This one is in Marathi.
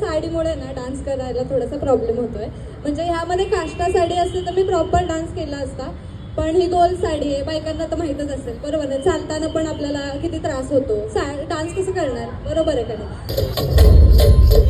साडीमुळे ना डान्स करायला थोडासा प्रॉब्लेम होतोय. म्हणजे ह्यामध्ये काष्टा साडी असते तर मी प्रॉपर डान्स केला असता. पण ही गोल साडी आहे बायकांना तर माहीतच असेल. बरोबर आहे. चालताना पण आपल्याला किती त्रास होतो. सा डान्स कसं करणार? बरोबर आहे का नाही?